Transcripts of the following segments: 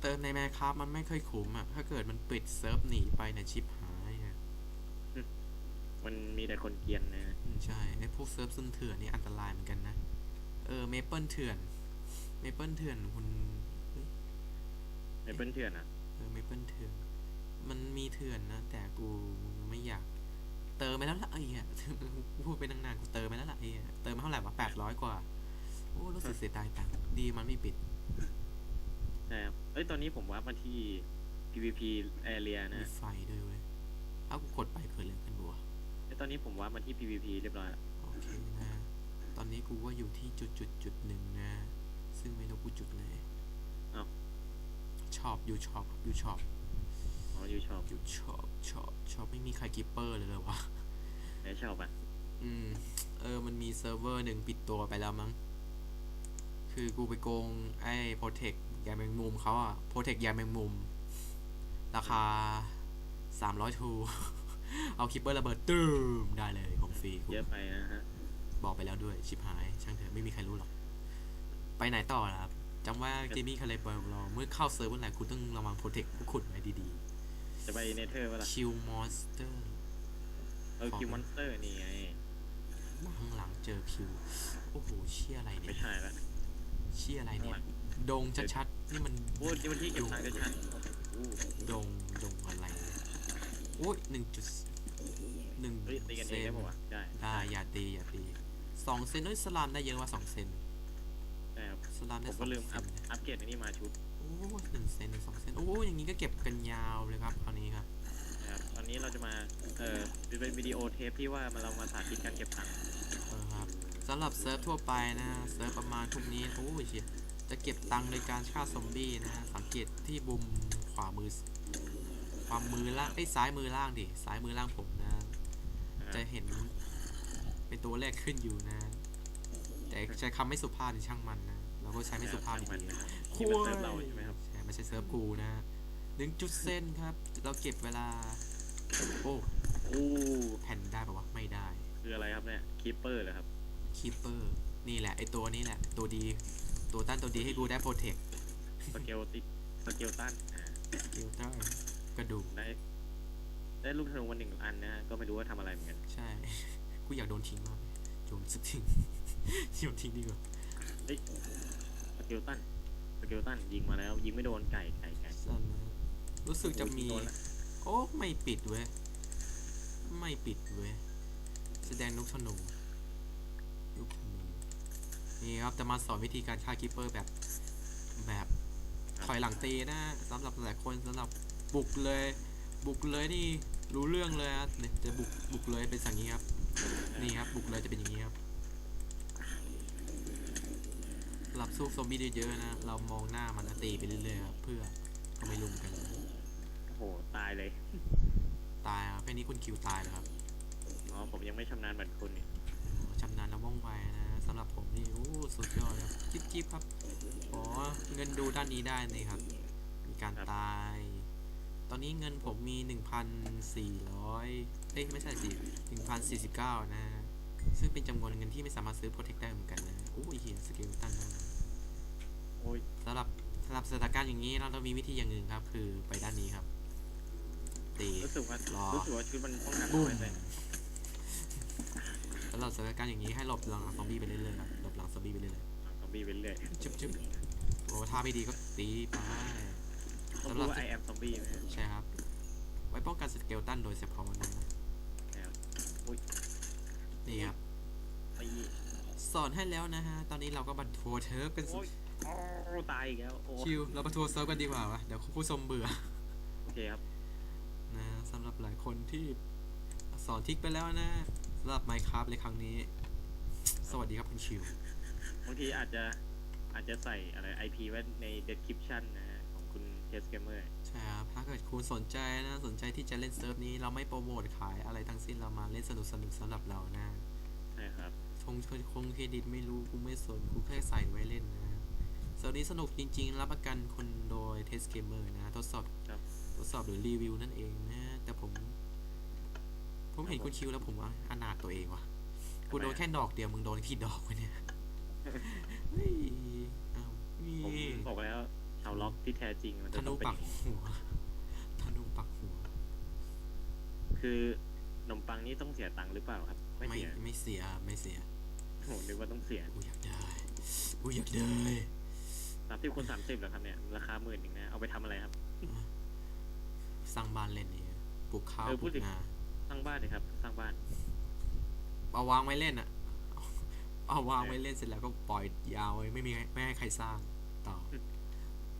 เติมในแมคครับมันไม่เคยคุ้มอะถ้าเกิดมันปิดเซิร์ฟหนีไปเนี่ยชิปหายอะมันมีแต่คนเกรียนนะอืมใช่ไอพวกเซิร์ฟซุนเถื่อนนี่อันตรายเหมือนกันนะ เออเมเปิลเถื่อนเมเปิลเถื่อนคุณเฮ้ยไอ้เปิ้ลเถื่อนอะเออเมเปิลเถื่อน มันมีเถื่อนนะแต่กูไม่อยาก เติมไปแล้วละไอ้เหี้ยพูดไปนานๆกูเติมไปแล้วละไอ้เหี้ยเติมมาเท่าไหร่วะแปดร้อยกว่าโอ้รู้สึกเสียดายตังค์ดีมันไม่ปิดใช่ครับเอ้ย ตอนนี้ผมว่ามาที่ PVP area มีนะไฟด้วยเว้ยถ้ากูกดไปเกิดอะไรขึ้นบัวไอ้ยตอนนี้ผมว่ามาที่ PVP เรียบร้อยแล้วโอเคนะ ตอนนี้กูว่าอยู่ที่จุดจุดจุดหนึ่งนะ ซึ่งไม่รู้กูจุดไหนเอ้าชอบอยู่ชอบอยู่ชอบอ๋อยูชอบอยู่ชอบชอบชอบไม่มีใครกิปเปอร์เลยเลยวะไหนชอบอะอืม เออ มันมีเซิร์ฟเวอร์หนึ่งปิดตัวไปแล้วมั้ง คือกูไปโกงไอ้โปรเทค ยาแมงมุมเขาอะโปรเทคยาแมงมุม ราคาสามร้อยทูเอาคิปเปอร์ระเบิดตื้มได้เลยของฟรีกูเยอะไปนะฮะ บอกไปแล้วด้วยชิบหาย ช่างเถอะไม่มีใครรู้หรอก ไปไหนต่อล่ะครับจำว่าเจมี่เคยเลยบอกเราเมื่อเข้าเซิร์ฟเวอร์ไหนคุณต้องระวังโปรเทคพวกคุณไว้ดีจะไปเนเธอร์เปะล่ะๆคิวมอนสเตอร์เออคิวมอนสเตอร์นี่ไงข้างหลังเจอคิว โอ้โหเชี่ยอะไรเนี่ไม่ยใช่ละเชี่ยอะไรเนี่ย ดงชัดๆนี่มันโอ้ยนี่มันที่เก็บตังค์กันชัดโอ้โหดงดงอะไรโอ้ยหนึ่งจุดหนึ่งเฮ้ยตีกันเซเองนได้ปะวะได้ได้อย่าตีอย่าตีสองเซนเอ้ยสลามได้เยอะว่าสองเซนได้ครับสลามผได้มสอก็งลืมเซอัพนอัพเกรดอันนี้มาชุดโอ้ยหนึ่งเซนสองเซนโอ้ยอย่างนี้ก็เก็บกันยาวเลยครับคราวนี้ครับ นะครับตอนนี้เราจะมาเอ่อเป็นวิดีโอเทปที่ว่ามาเรามาสาธิตการเก็บตังค์ เออครับสำหรับเซิร์ฟทั่วไปนะเซิร์ฟประมาณทุกนี้โอ้ยเชีย จะเก็บตังค์โดยการฆ่าซอมบี้นะสังเกตที่บุมขวามือความมือล่างไอ้ยซ้ายมือล่างดิซ้ายมือล่างผมนะนะครับจะเห็นเป็นตัวเลขขึ้นอยู่นะ แต่ใช้คำไม่สุภาพในช่างมันนะเราก็ใช้ไม่สุภาพช่างดีมันๆนะครับคุนี่ยมันเซิร์ฟเราใช่ไหมครับใช่ไม่ใช่เซิร์ฟกูนะหนึ่งจุดเส้นครับ เราเก็บเวลา โอ้โอ้แผ่นได้ปะวะไม่ได้ คืออะไรครับเนี่ยคีเปอร์เหรอครับคีเปอร์นี่แหละไอตัวนี้แหละ ตัวดี ตัวต้านตัวดีให้กูได้โปรเทคสเกลติสเกลตันอ่าเกลต้ากระดูกได้ ได้ลูกธนูวันหนึ่งอันนะฮะก็ไม่รู้ว่าทำอะไรเหมือนกัน ใช่ กูอยากโดนทิ้งมากเลยโยนสักทิ้งโยนทิ้งดีกว่าสเกลตันสเกลตันยิงมาแล้ว ยิงไม่โดนไก่ไก่ไก่สั้นนะรู้สึกจะมีโดนละโอ้ ไม่ปิดเว้ย ไม่ปิดเว้ย แสดงลูกธนูลูกธนู นี่ครับจะมาสอนวิธีการฆ่าคิปเปอร์แบบแบบถอยหลังตีนะสำหรับหลายคนสำหรับบุกเลย บุกเลยนี่รู้เรื่องเลยครับเนี่ยจะบุกบุกเลยเป็นอย่างนี้ครับ นี่ครับบุกเลยจะเป็นอย่างนี้ครับสำหรับสู้ซอมบี้เยอะๆนะเรามองหน้ามันแล้วตีไปเรื่อยๆครับเพื่อก็ไม่ลุมกันโอ้โหตายเลยตายครับแค่นี้คุณคิวตายแล้วครับอ๋อผมยังไม่ชำนาญเหมือนคุณนี่ชำนาญและว่องไวนะ สำหรับผมนี่โอ้สุดยอดครับจิ๊บจิ๊บครับอ๋อเงินดูด้านนี้ได้นี่ครับ มีการตาย ตอนนี้เงินผมมีหนึ่งพันสี่ร้อยเอ้ยไม่ใช่สิหนึ่งพันสี่สิบเก้านะซึ่งเป็นจำนวนเงินที่ไม่สามารถซื้อโปรเทคได้เหมือนกันนะโอ้ยเฮียสเกลตันนะโอ้ยสำหรับสำหรับสถานการณ์อย่างนี้เราต้องมีวิธีอย่างหนึ่งครับ คือไปด้านนี้ครับตีรู้สึกว่ารอรู้สึกว่าชุดมันป้องกันบุ้น้มอยไปสำ หรับสถานการณ์อย่างนี้ให้หลบหลังซอมบี้ไปเรื่อยๆครับหลบหลังซอมบี้ไปเรื่อยๆซอมบี้ไปเรื่อยจุ๊บจุ๊บโอ้ท่าไม่ดีก็ตีไปต้องสำหรู้รับว่าไอแอมซอมบี้ไหมใช่ครับ ไว้ป้องกันสเกลตันโดยเฉพาะนะนะครับอุ้ยนี่ครับ ตีสอนให้แล้วนะฮะ ตอนนี้เราก็บันทัวร์เทิร์ฟกันสุโอ้ดยโอ้ตายอีกแล้วโอ้ชิวเราบันทัวร์เซิร์ฟกันดีกว่าวะเดี๋ยวคุณผู้ชมเบื่อ โอเคครับนะสำหรับหลายคนที่สอนทิกไปแล้วนะ สำหรับไมค์ครับในครั้งนี้ สวัสดีครับคุณชิว บางทีอาจจะอาจจะใส่อะไร IP ไว้ใน description นะฮะของคุณเทสเกมเมอร์ใช่ครับ ถ้าเกิดคุณสนใจนะ สนใจที่จะเล่นเซิร์ฟนี้ เราไม่โปรโมทขายอะไรทั้งสิ้น เรามาเล่นสนุกสนุกๆสำหรับเรานะใช่ครับ คงคงเครดิตไม่รู้กูไม่สนกูแค่ใส่ไว้เล่นนะเซิร์ฟนี้สนุกจริง ๆ รับประกันคนโดยเทสเกมเมอร์นะ ทดสอบ ครับ ทดสอบหรือรีวิวนั่นเองนะ แต่ผม ผมเห็นคุณคิวแล้วผมว่าอนาถตัวเองว่ะกูโดนแค่ดอกเดียวมึงโดนกี่ดอกวะเนี่ยเฮ้ยอ้าวผมนี่บอกแล้วชาวล็อกที่แท้จริงมันธจะต้นูองเป็นปัอกย่างนี้หัวธนูปักหัว คือ ขนมปังนี้ต้องเสียตังค์หรือเปล่าครับ ไม่ไม่เสียไม่เสียไม่เสียโหนึกว่าต้องเสียกูอยากได้กูอยากได้สามสิบคูณสามสิบเหรอครับเนี่ย ราคาหมื่นหนึ่งนะ เอาไปทำอะไรครับ สร้างบ้านเล่นนี่ปลูกข้าวเออปพูลูดกถึง นา สร้างบ้านเลยครับ สร้างบ้าน เอาวางไว้เล่นอะเอาวางไว้เล่นเสร็จแล้วก็ปล่อยยาวไว้ไม่มีไม่ให้ใครสร้างต่อ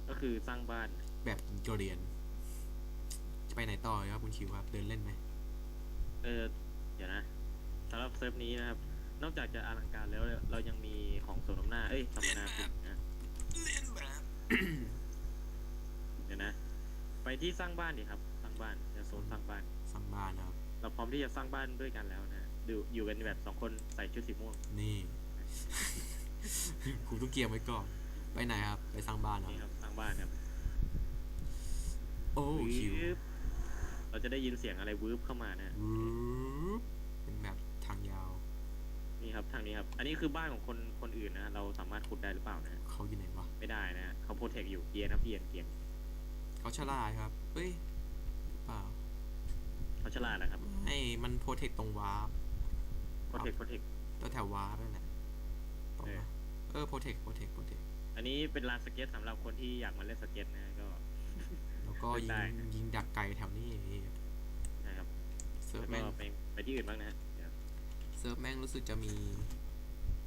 ก็คือสร้างบ้าน แบบอินเกเรียน จะไปไหนต่อครับคุณคิวครับ เดินเล่นไหมเออเดี๋ยวนะสำหรับเซิร์ฟนี้นะครับ นอกจากจะอลังการแล้วเรายังมีของสมน้ำหน้า เอ้ยสัมมนาคุณนะเดี๋ยวนะ ไปที่สร้างบ้านดิครับ สร้างบ้านจะโซนสร้างบ้านสร้าง มที่จะสร้างบ้านด้วยกันแล้วนะดูอยู่กันแบบสองคนใส่ชุดสีม่วงนี่ กูต้องเกียร์ไว้ก่อน ไปไหนครับ ไปสร้างบ้านเหรอนี่ครับสร้างบ้านครับโอ้คิววืบเราจะได้ยินเสียงอะไรวืบเข้ามานะวืบเป็นแบบทางยาว นี่ครับทางนี้ครับ อันนี้คือบ้านของคนคนอื่นนะเราสามารถขุดได้หรือเปล่านะ เขาอยู่ไหนวะ ไม่ได้นะเขาโปรเทคอยู่เกียร์นะเพียนเกียร์เขาฉลาดครับ เฮ้ยหรือเปล่า เขาฉลาดนะครับ ให้มันโปรเทคตรงวาร์ปโปรเทคโปรเทคตัวแถววาร์ปนั่นแหละตรงเออมาเออโปรเทคโปรเทคโปรเทคอันนี้เป็นลานสเก็ตสำหรับคนที่อยากมาเล่นสเก็ตนะก็ แล้วก็ยิได้งยิงดักไกลแถวนี้ไอ้เหี้ยนะครับเซิร์ฟแล้วแม่งก็ไปไปที่อื่นบ้างนะเดี๋ยวเซิร์ฟแม่งรู้สึกจะมี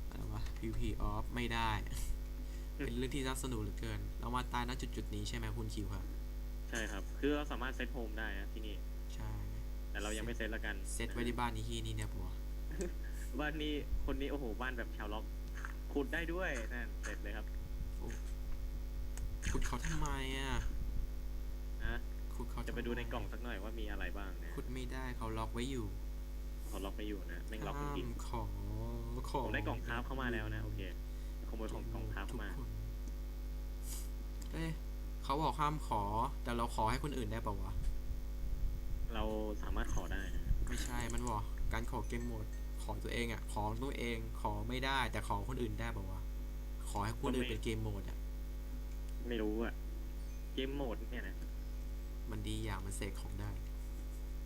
อะไรวะ PVP off ไม่ได้ เป็นเรื่องที่น่าสนุกเหลือเกิน เรามาตายณจุดจุดๆนี้ใช่ไหมคุณคิวครับ ใช่ครับ คือเราสามารถเซตโฮมได้นะที่นี่ใช่ แต่เรายังไม่เซตละกันเซตไว้ที่บ้านนี้ที่นี่เนี่ยปะวะบ้านนี้คนนี้โอ้โหบ้านแบบชาวล็อกขุดได้ด้วยนั่นเสร็จเลยครับขุดเขาทำไมอะนะขุดเขาจะไปดูในกล่องสักหน่อยว่ามีอะไรบ้างนะขุดไม่ได้เขาล็อกไว้อยู่เขาล็อกไปอยู่นะแม่งล็อกจริงห้ามขอขๆอผมได้กล่องคราฟเข้ามาแล้วนะโอเคขโมยของกล่องคราฟเข้ามาทุกคนเอ้ยเขาบอกห้ามขอ แต่เราขอให้คนอื่นได้ปะวะ เราสามารถขอได้นะไม่ใช่มันบอกการขอเกมโหมด ขอตัวเองอะ ขอตัวเองขอไม่ได้ แต่ขอคนอื่นได้ปะวะขอให้คนอื่นเป็นเกมโหมดอะ ไม่รู้อะเกมโหมดเนี่ยนะ มันดีอย่างมันเสกของได้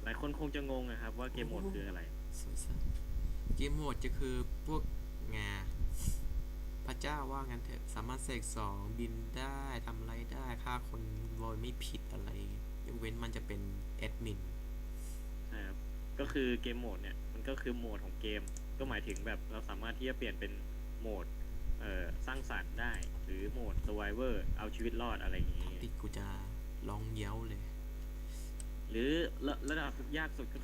หลายคนคงจะงงนะครับ ว่าเกมโหมดคืออะไรสวยสัสเกมโหมดจะคือพวกงาพระเจ้าว่างั้นเถอะสามารถเสกสองบินได้ทำอะไรได้ฆ่าคนโดยไม่ผิดอะไรยกเว้นมันจะเป็นแอดมิน นะครับก็คือเกมโหมดเนี่ยมันก็คือโหมดของเกม ก็หมายถึงแบบเราสามารถที่จะเปลี่ยนเป็นโหมดเอ่อสร้างสรรค์ได้ หรือโหมด survivor เอาชีวิตรอดอะไรอย่างนี้ ติดกูจะลองเย้าเลย หรือระระดับยากสุดก็